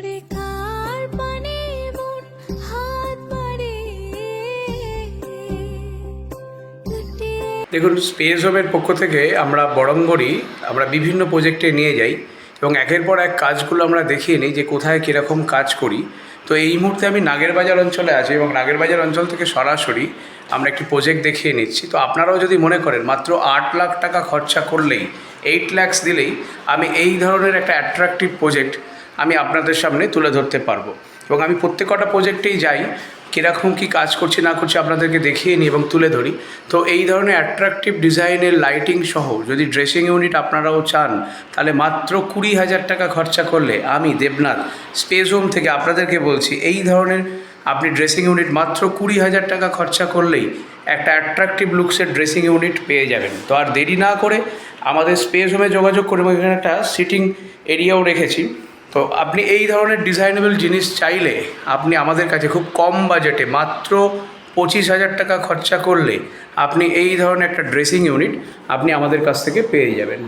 মন দেখুন স্পেস হোমের পক্ষ থেকে আমরা বরঙ্গরি, আমরা বিভিন্ন প্রজেক্টে নিয়ে যাই এবং একের পর এক কাজগুলো আমরা দেখিয়ে নিই যে কোথায় কীরকম কাজ করি। তো এই মুহূর্তে আমি নাগেরবাজার অঞ্চলে আছি এবং নাগেরবাজার অঞ্চল থেকে সরাসরি আমরা একটি প্রজেক্ট দেখিয়ে নিচ্ছি। তো আপনারাও যদি মনে করেন, মাত্র আট লাখ টাকা খরচা করলেই এইট ল্যাক্স দিলেই আমি এই ধরনের একটা অ্যাট্রাকটিভ প্রজেক্ট আমি আপনাদের সামনে তুলে ধরতে পারব। এবং আমি প্রত্যেকটা প্রজেক্টেই যাই, কীরকম কী কাজ করছি, না করছি আপনাদেরকে দেখিয়ে নিই এবং তুলে ধরি। তো এই ধরনের অ্যাট্রাকটিভ ডিজাইনের লাইটিং সহ যদি ড্রেসিং ইউনিট আপনারাও চান, তাহলে মাত্র কুড়ি হাজার টাকা খরচা করলে আমি দেবনাথ স্পেস হোম থেকে আপনাদেরকে বলছি, এই ধরনের আপনি ড্রেসিং ইউনিট মাত্র কুড়ি হাজার টাকা খরচা করলেই একটা অ্যাট্রাকটিভ লুকসের ড্রেসিং ইউনিট পেয়ে যাবেন। তো আর দেরি না করে আমাদের স্পেস হোমে যোগাযোগ করে এখানে একটা সিটিং এরিয়াও রেখেছি। তো আপনি এই ধরনের ডিজাইনেবল জিনিস চাইলে আপনি আমাদের কাছে খুব কম বাজেটে মাত্র পঁচিশ হাজার টাকা খরচা করলে আপনি এই ধরনের একটা ড্রেসিং ইউনিট আপনি আমাদের কাছ থেকে পেয়ে যাবেন।